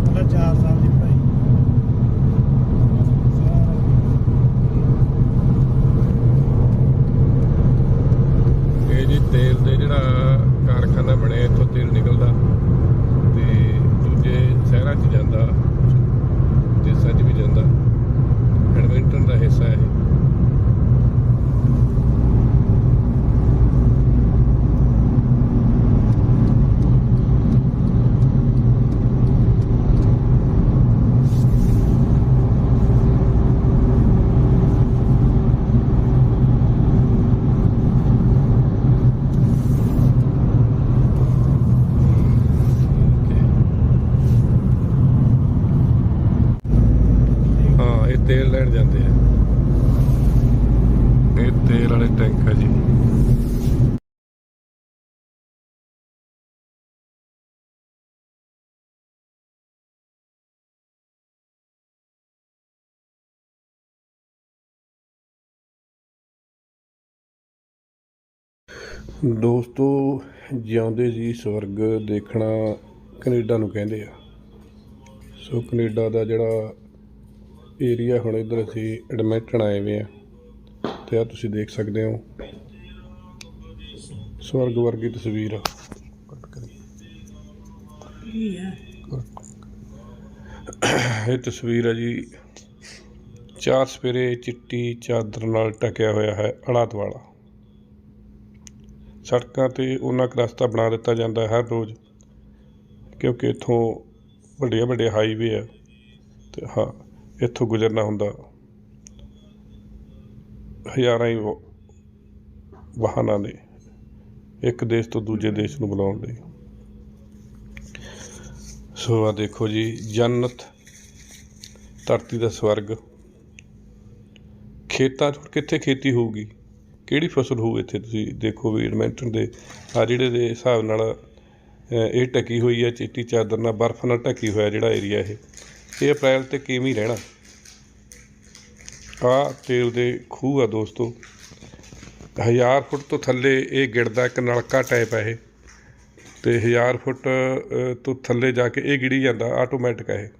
ਇੱਥੇ 4 ਸਾਲ ਦੀ ਪੜਾਈ ਇਹ ਜੀ ਤੇਲ ਦੇ ਜਿਹੜਾ ਕਾਰਖਾਨਾ ਬਣਿਆ, ਇੱਥੋਂ ਤੇਲ ਨਿਕਲਦਾ ਤੇ ਦੂਜੇ ਸ਼ਹਿਰਾਂ 'ਚ ਜਾਂਦਾ ਦੇਸ਼ਾਂ 'ਚ ਵੀ ਜਾਂਦਾ ਐਡਵੈਂਟਰ ਦਾ ਹਿੱਸਾ ਹੈ ਇਹ ਹਾਂ ਇਹ ਤੇਲ ਲੈਣ ਜਾਂਦੇ ਆ ਇਹ ਤੇਲ ਵਾਲੇ ਟੈਂਕ ਆ ਜੀ। ਦੋਸਤੋ, ਜਿਉਂਦੇ ਜੀ ਸਵਰਗ ਦੇਖਣਾ ਕੈਨੇਡਾ ਨੂੰ ਕਹਿੰਦੇ ਆ। ਸੋ ਕੈਨੇਡਾ ਦਾ ਜਿਹੜਾ ਏਰੀਆ ਹੁਣ ਇੱਧਰ ਅਸੀਂ ਐਡਮਿੰਟਨ ਆਏ ਵੇ ਆ। ਤੇ ਆ ਤੁਸੀਂ ਦੇਖ ਸਕਦੇ ਹੋ। ਸਵਰਗ ਵਰਗੀ ਤਸਵੀਰ। ਆ ਇਹ ਤਸਵੀਰ ਹੈ ਜੀ, ਚਾਰ ਸਵੇਰੇ ਚਿੱਟੀ ਚਾਦਰ ਨਾਲ ਟਕਿਆ ਹੋਇਆ ਹੈ ਅੜਾ ਦੁਆਲਾ ਸੜਕਾਂ ਤੇ ਉਹਨਾਂ ਕੁ ਰਸਤਾ ਬਣਾ ਦਿੱਤਾ ਜਾਂਦਾ ਹੈ ਹਰ ਰੋਜ਼, ਕਿਉਂਕਿ ਇੱਥੋਂ ਵੱਡੇ ਵੱਡੇ ਹਾਈਵੇ ਆ, ਤੇ ਹਾਂ, ਇੱਥੋਂ ਗੁਜ਼ਰਨਾ ਹੁੰਦਾ। ਹਜ਼ਾਰਾਂ ਹੀ ਵਾਹਨਾਂ ਨੇ ਇੱਕ ਦੇਸ਼ ਤੋਂ ਦੂਜੇ ਦੇਸ਼ ਨੂੰ ਬੁਲਾਉਣ ਲਈ। ਸੋ ਆ ਦੇਖੋ ਜੀ, ਜੰਨਤ, ਧਰਤੀ ਦਾ ਸਵਰਗ। ਖੇਤਾਂ 'ਚ ਹੁਣ ਕਿੱਥੇ ਖੇਤੀ ਹੋਊਗੀ? ਕਿਹੜੀ ਫਸਲ ਹੋਊ ਇੱਥੇ? ਤੁਸੀਂ ਦੇਖੋ ਵੀ ਐਡਮਿੰਟਨ ਦੇ ਆ ਜਿਹੜੇ ਦੇ ਹਿਸਾਬ ਨਾਲ ਇਹ ਢਕੀ ਹੋਈ ਹੈ ਚਿੱਟੀ ਚਾਦਰ ਨਾਲ, ਬਰਫ਼ ਨਾਲ ਢਕੀ ਹੋਇਆ ਜਿਹੜਾ ਏਰੀਆ ਇਹ। ਇਹ ਅਪ੍ਰੈਲ ਤੇ ਕਿਵੇਂ ਰਹਿਣਾ। ਆ ਤੇਲ ਦੇ ਖੂਹ ਆ ਦੋਸਤੋ। ਹਜ਼ਾਰ ਫੁੱਟ ਤੋਂ ਥੱਲੇ ਇਹ ਗਿੜਦਾ ਇੱਕ ਨਲਕਾ ਟਾਈਪ ਹੈ ਇਹ। ਤੇ ਹਜ਼ਾਰ ਫੁੱਟ ਅ, ਤੋਂ ਥੱਲੇ ਜਾ ਕੇ ਇਹ ਗਿੜੀ ਜਾਂਦਾ ਆਟੋਮੈਟਿਕ ਹੈ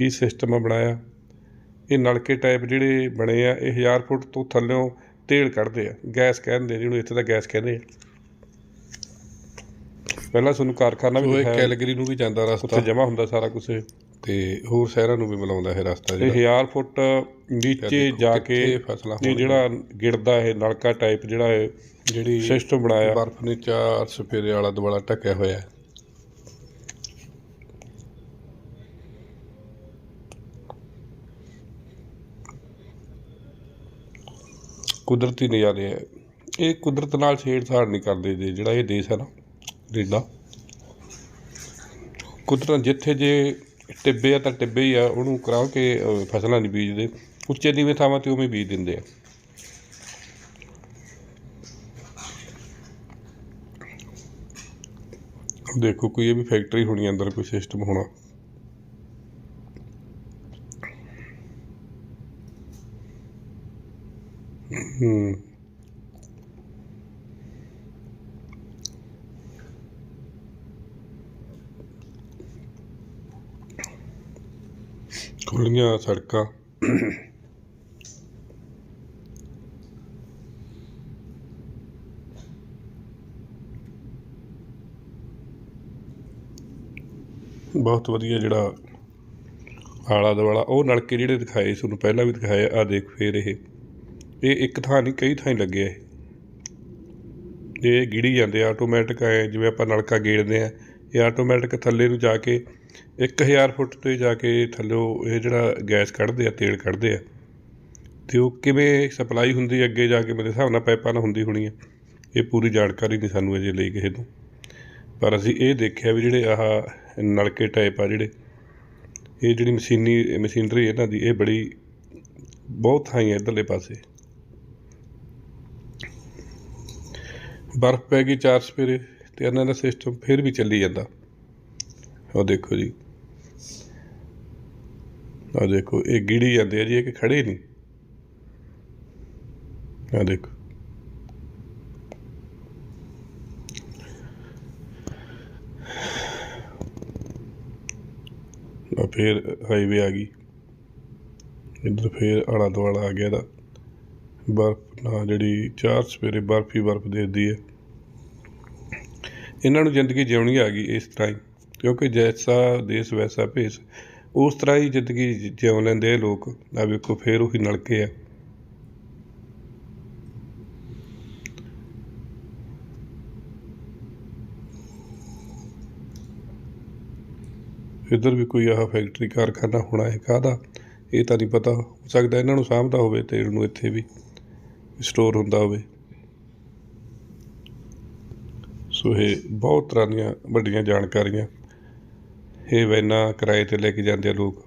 ਇਹ। ਸਿਸਟਮ ਬਣਾਇਆ। ਇਹ ਨਲਕੇ ਟਾਈਪ ਜਿਹੜੇ ਬਣੇ ਆ ਇਹ 1000 ਫੁੱਟ ਤੋਂ ਥੱਲਿਓਂ ਤੇਲ ਕੱਢਦੇ ਆ। ਗੈਸ ਕਹਿੰਦੇ ਜਿਹਨੂੰ ਇੱਥੇ ਦਾ ਗੈਸ ਕਹਿੰਦੇ ਆ। ਪਹਿਲਾਂ ਤੁਹਾਨੂੰ ਕਾਰਖਾਨਾ ਵੀ ਦਿਖਾਇਆ। ਕੈਲਗਰੀ ਨੂੰ ਵੀ ਜਾਂਦਾ ਰਸਤਾ। ਉੱਥੇ ਜਮਾ ਹੁੰਦਾ ਸਾਰਾ ਕੁਝ ਤੇ ਹੋਰ ਸ਼ਹਿਰਾਂ ਨੂੰ ਵੀ ਮਿਲਾਉਂਦਾ ਇਹ ਰਸਤਾ ਇਹ 1000 ਫੁੱਟ ਨੀਚੇ ਜਾ ਕੇ ਇਹ ਜਿਹੜਾ ਗਿੜਦਾ ਇਹ ਨਲਕਾ ਟਾਈਪ ਜਿਹੜਾ ਹੈ ਜਿਹੜੀ ਸਿਸਟਮ ਬਣਾਇਆ। ਬਰਫ਼ ਨੇ ਚਾਰ ਸਫੇਰੇ ਵਾਲਾ ਦੁਆਲਾ ਢੱਕਿਆ ਹੋਇਆ। ਹੈ ਕੁਦਰਤੀ ਨਜ਼ਾਰੇ ਹੈ ਇਹ ਕੁਦਰਤ ਨਾਲ ਛੇੜਛਾੜ ਨਹੀਂ ਕਰਦੇ ਜੀ ਜਿਹੜਾ ਇਹ ਦੇਸ਼ ਹੈ ਨਾ ਕੈਨੇਡਾ ਕੁਦਰਤ ਜਿੱਥੇ ਜੇ ਟਿੱਬੇ ਆ ਤਾਂ ਟਿੱਬੇ ਹੀ ਆ, ਉਹਨੂੰ ਕਰਾ ਕੇ ਫਸਲਾਂ ਨਹੀਂ ਬੀਜਦੇ। ਉੱਚੇ ਨੀਵੇਂ ਥਾਵਾਂ ਤੇ ਉਵੇਂ ਬੀਜ ਦਿੰਦੇ ਆ। ਦੇਖੋ, ਕੋਈ ਇਹ ਵੀ ਫੈਕਟਰੀ ਹੋਣੀ ਅੰਦਰ ਕੋਈ ਸਿਸਟਮ ਹੋਣਾ। ਖੁੱਲੀਆਂ ਸੜਕਾਂ। ਬਹੁਤ ਵਧੀਆ ਜਿਹੜਾ ਆਲਾ ਦੁਆਲਾ, ਉਹ ਨਲਕੇ ਜਿਹੜੇ ਦਿਖਾਏ ਤੁਹਾਨੂੰ ਪਹਿਲਾਂ ਵੀ ਦਿਖਾਏ ਆ ਦੇਖ ਫੇਰ ਇਹ। ਇਹ ਇੱਕ ਥਾਂ ਨਹੀਂ, ਕਈ ਥਾਂ ਹੀ ਲੱਗੇ ਆ ਇਹ। ਗਿੜੀ ਜਾਂਦੇ ਆਟੋਮੈਟਿਕ ਹੈ ਜਿਵੇਂ ਆਪਾਂ ਨਲਕਾ ਗੇੜਦੇ ਆ, ਇਹ ਆਟੋਮੈਟਿਕ ਥੱਲੇ ਨੂੰ ਜਾ ਕੇ 1000 ਫੁੱਟ ਤੇ ਜਾ ਕੇ ਥੱਲੇ ਇਹ ਜਿਹੜਾ ਗੈਸ ਕੱਢਦੇ ਆ, ਤੇਲ ਕੱਢਦੇ ਆ, ਤੇ ਉਹ ਕਿਵੇਂ ਸਪਲਾਈ ਹੁੰਦੀ ਅੱਗੇ ਜਾ ਕੇ ਮੇਰੇ ਹਿਸਾਬ ਨਾਲ ਪਾਈਪਾਂ ਨਾਲ ਹੁੰਦੀ ਹੋਣੀ ਹੈ ਇਹ ਪੂਰੀ ਜਾਣਕਾਰੀ ਨਹੀਂ ਸਾਨੂੰ ਅਜੇ ਲਈ ਕਿਸੇ ਤੋਂ। ਪਰ ਅਸੀਂ ਇਹ ਦੇਖਿਆ ਵੀ ਜਿਹੜੇ ਆਹ ਨਲਕੇ ਟਾਈਪ ਆ ਜਿਹੜੇ, ਇਹ ਜਿਹੜੀ ਮਸ਼ੀਨੀ, ਮਸ਼ੀਨਰੀ ਇਹਨਾਂ ਦੀ, ਇਹ ਬੜੀ, ਬਹੁਤ ਥਾਈ ਹੈ ਇੱਧਰਲੇ ਪਾਸੇ। ਬਰਫ਼ ਪੈ ਗਈ ਚਾਰ ਸਪੇਰੇ ਤੇ ਇਹਨਾਂ ਦਾ ਸਿਸਟਮ ਫਿਰ ਵੀ ਚੱਲੀ ਜਾਂਦਾ। ਉਹ ਦੇਖੋ ਜੀ। ਉਹ ਦੇਖੋ, ਇਹ ਗਿੜੀ ਜਾਂਦੇ ਆ ਜੀ, ਇਹ ਕਿ ਖੜੇ ਨਹੀਂ। ਆ ਦੇਖੋ। ਆ ਫੇਰ ਹਾਈਵੇ ਆ ਗਈ। ਇੱਧਰ ਫੇਰ ਆਲਾ ਦੁਆਲਾ ਆ ਗਿਆ ਦਾ ਬਰਫ਼ ਨਾ ਜਿਹੜੀ, ਚਾਰ ਸਵੇਰੇ ਬਰਫ਼ ਹੀ ਬਰਫ਼ ਦੇਦੀ ਹੈ। ਇਹਨਾਂ ਨੂੰ ਜ਼ਿੰਦਗੀ ਜਿਉਣੀ ਆ ਗਈ ਇਸ ਤਰ੍ਹਾਂ ਹੀ ਕਿਉਂਕਿ ਜੈਸਾ ਦੇਸ਼ ਵੈਸਾ ਭੇਸ, ਉਸ ਤਰ੍ਹਾਂ ਹੀ ਜ਼ਿੰਦਗੀ ਜਿਉਂ ਲੈਂਦੇ ਇਹ ਲੋਕ। ਆ ਵੇਖੋ, ਫੇਰ ਉਹੀ ਨਲਕੇ ਆ। ਇੱਧਰ ਵੀ ਕੋਈ ਆਹ ਫੈਕਟਰੀ, ਕਾਰਖਾਨਾ ਹੋਣਾ ਹੈ ਕਾਹਦਾ? ਇਹ ਤਾਂ ਨਹੀਂ ਪਤਾ ਹੋ ਸਕਦਾ ਇਹਨਾਂ ਨੂੰ ਸਾਂਭਦਾ ਹੋਵੇ ਤੇਲ ਨੂੰ ਇੱਥੇ ਵੀ ਸਟੋਰ ਹੁੰਦਾ ਹੋਵੇ। ਸੋ ਇਹ ਬਹੁਤ ਤਰ੍ਹਾਂ ਦੀਆਂ ਵੱਡੀਆਂ ਜਾਣਕਾਰੀਆਂ। ਇਹ ਵੈਨਾਂ ਕਿਰਾਏ ਤੇ ਲੈ ਕੇ ਜਾਂਦੇ ਆ ਲੋਕ।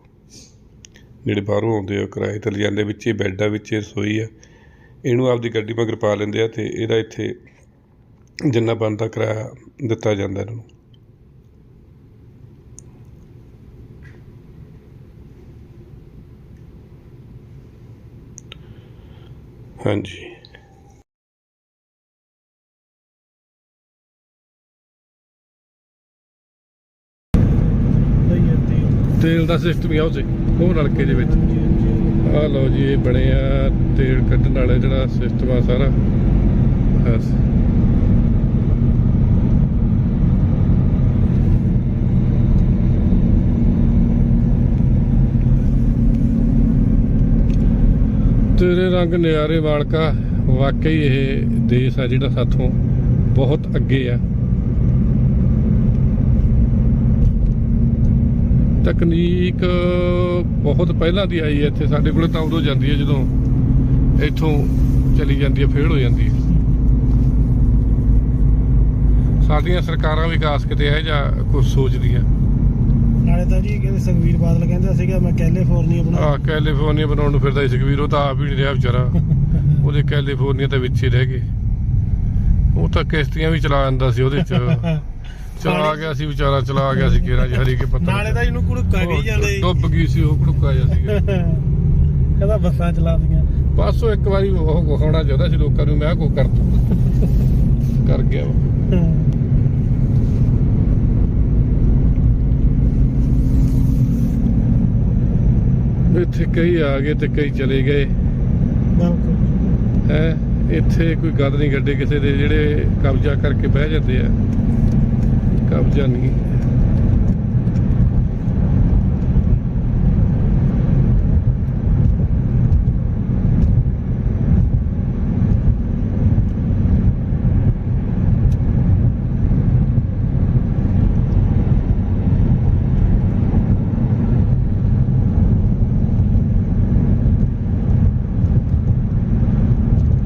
ਜਿਹੜੇ ਬਾਹਰੋਂ ਆਉਂਦੇ ਆ ਕਿਰਾਏ ਤੇ ਲੈ ਜਾਂਦੇ ਵਿੱਚ ਹੀ ਬੈੱਡ ਆ ਵਿੱਚ ਹੀ ਰਸੋਈ ਆ। ਇਹਨੂੰ ਆਪਦੀ ਗੱਡੀ ਮਗਰ ਪਾ ਲੈਂਦੇ ਆ ਤੇ ਇਹਦਾ ਇੱਥੇ ਜਿੰਨਾ ਬਣਦਾ ਕਿਰਾਇਆ ਦਿੱਤਾ ਜਾਂਦਾ ਇਹਨਾਂ ਨੂੰ। ਹਾਂਜੀ। ਦਾ ਸਿਸਟਮ ਹੀ ਆ ਉਸੇ ਉਹ ਨਲਕੇ ਦੇ ਵਿੱਚ। ਆ ਲਓ ਜੀ, ਇਹ ਬਣਿਆ ਤੇਲ ਕੱਢਣ ਵਾਲਾ ਜਿਹੜਾ ਸਿਸਟਮ ਆ ਸਾਰਾ। ਬਸ। ਤੇਰੇ ਰੰਗ ਨਿਆਰੇ ਵਾਲਕਾ ਵਾਕਈ ਇਹ ਦੇਸ਼ ਆ ਜਿਹੜਾ ਸਾਥੋਂ ਬਹੁਤ ਅੱਗੇ ਆ। ਤਕਨੀਕ ਬਹੁਤ ਪਹਿਲਾਂ ਦੀ ਆਈ ਹੈ ਇੱਥੇ ਸਾਡੇ ਕੋਲੇ ਤਾਂ ਉਦੋਂ ਜਾਂਦੀ ਹੈ ਜਦੋਂ ਇੱਥੋਂ ਚਲੀ ਜਾਂਦੀ ਹੈ ਫੇਲ ਹੋ ਜਾਂਦੀ ਹੈ। ਸਾਡੀਆਂ ਸਰਕਾਰਾਂ ਵਿਕਾਸ ਕਿਤੇ ਇਹ ਜਾਂ ਕੁਝ ਸੋਚਦੀਆਂ। ਨਾਲੇ ਤਾਂ ਜੀ ਕਹਿੰਦੇ ਸੁਖਵੀਰ ਬਾਦਲ ਕਹਿੰਦਾ ਸੀਗਾ ਮੈਂ ਕੈਲੀਫੋਰਨੀਆ ਬਣਾ ਆ ਕੈਲੀਫੋਰਨੀਆ ਬਣਾਉਣ ਨੂੰ ਫਿਰਦਾ ਸੀ ਸੁਖਬੀਰ ਉਹ ਤਾਂ ਆਪ ਹੀ ਨਹੀਂ ਰਿਹਾ ਵਿਚਾਰਾ। ਉਹਦੇ ਕੈਲੀਫੋਰਨੀਆ ਤਾਂ ਵਿੱਚ ਹੀ ਰਹਿ ਗਏ। ਉਹ ਤਾਂ ਕਿਸ਼ਤੀਆਂ ਵੀ ਚਲਾ ਜਾਂਦਾ ਸੀ ਉਹਦੇ ਚ। ਚਲਾ ਗਿਆ ਸੀ ਵਿਚਾਰਾ ਚਲਾ ਗਿਆ ਸੀ ਕਿਹੜਾ ਜੀ ਹਰੀ ਕੇ ਪੱਤਾ ਨਾਲੇ ਤਾਂ ਇਹਨੂੰ ਕੁੜਕਾ ਗਈ ਜਾਂਦੇ। ਡੁੱਬ ਗਈ ਸੀ ਉਹ ਘੜੁੱਕਾ ਜਿਹਾ ਸੀਗਾ। ਕਹਿੰਦਾ ਬੱਸਾਂ ਚਲਾ ਦੀਆਂ ਬਸ ਉਹ ਇੱਕ ਵਾਰੀ ਉਹ ਵਿਖਾਉਣਾ ਚਾਹੁੰਦਾ ਸੀ ਲੋਕਾਂ ਨੂੰ ਮੈਂ ਕੋ ਕਰ ਕਰ ਗਿਆ ਵਾ। ਇੱਥੇ ਕਈ ਆ ਗਏ ਤੇ ਕਈ ਚਲੇ ਗਏ। ਬਿਲਕੁਲ। ਹੈ? ਇੱਥੇ ਕੋਈ ਗੱਲ ਨਹੀਂ ਗੱਡੇ ਕਿਸੇ ਦੇ ਜਿਹੜੇ ਕਬਜ਼ਾ ਕਰਕੇ ਬਹਿ ਜਾਂਦੇ ਆ। ਕਬਜ਼ਾ ਨਹੀਂ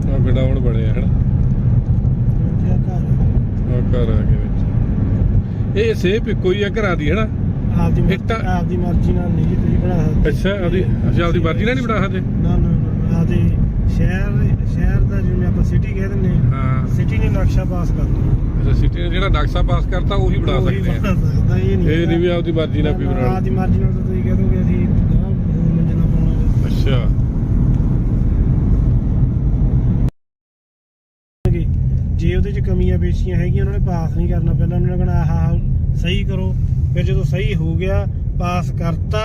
ਆ ਗਡਾਉਣ ਬਣਿਆ ਹਨ ਵਧੀਆ ਘਰ ਆ ਘਰ ਆ ਗਏ ਵਿੱਚ ਇਹ ਸੇਪ ਇੱਕੋ ਹੀ ਆ ਘਰਾਂ ਦੀ ਹੈਨਾ? ਆਪਦੀ ਮਰਜ਼ੀ- ਇੱਟਾਂ- ਆਪਦੀ ਮਰਜ਼ੀ ਨਾਲ ਨਹੀਂ ਜੀ ਤੁਸੀਂ ਬਣਾ ਸਕਦੇ। ਅੱਛਾ ਆਪਦੀ ਅੱਛਾ ਆਪਦੀ ਮਰਜ਼ੀ ਨਾਲ ਨਹੀਂ ਬਣਾ ਸਕਦੇ? ਨਾ ਨਾ ਨਾ ਆਪਦੇ ਸ਼ਹਿਰ ਸ਼ਹਿਰ ਦਾ ਜਿਵੇਂ ਆਪਾਂ ਸਿਟੀ ਕਹਿ ਦਿੰਦੇ ਹਾਂ ਹਾਂ। ਸਿਟੀ ਨੇ ਨਕਸ਼ਾ ਪਾਸ ਕਰਤਾ ਅੱਛਾ ਸਿਟੀ ਨੇ ਜਿਹੜਾ ਨਕਸ਼ਾ ਪਾਸ ਕਰਤਾ ਉਹੀ ਬਣਾ ਸਕਦੇ ਆ। ਬਣਾ ਸਕਦਾ ਇਹ ਨਹੀਂ ਇਹ ਨਹੀਂ ਵੀ ਆਪਦੀ ਮਰਜ਼ੀ ਨਾਲ ਕੋਈ ਬਣਾ ਆਪਦੀ ਮਰਜ਼ੀ ਨਾਲ ਤਾਂ ਤੁਸੀਂ ਕਹਿ ਦੋਗੇ ਅਸੀਂ ਗਾਂ ਮੰਜਣਾ ਪਾਉਣਾ ਅੱਛਾ ਚਾਹਾਂਗੇ ਜੇ ਉਹਦੇ ਚ ਕਮੀਆਂ ਪੇਸ਼ੀਆਂ ਹੈਗੀਆਂ ਉਹਨਾਂ ਨੇ ਪਾਸ ਨਹੀਂ ਕਰਨਾ ਪਹਿਲਾਂ ਉਹਨਾਂ ਨੇ ਕਹਣਾ ਆਹ ਸਹੀ ਕਰੋ। ਫਿਰ ਜਦੋਂ ਸਹੀ ਹੋ ਗਿਆ ਪਾਸ ਕਰਤਾ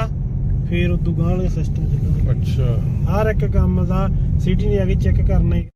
ਫਿਰ ਉਦੋਂ ਗਾਂ ਵਾਲੇ ਸਿਸਟਮ ਚੱਲਣਗੇ ਅੱਛਾ। ਹਰ ਇੱਕ ਕੰਮ ਦਾ ਸਿਟੀ ਨੇ ਆ ਕੇ ਚੈੱਕ ਕਰਨਾ ਹੀ।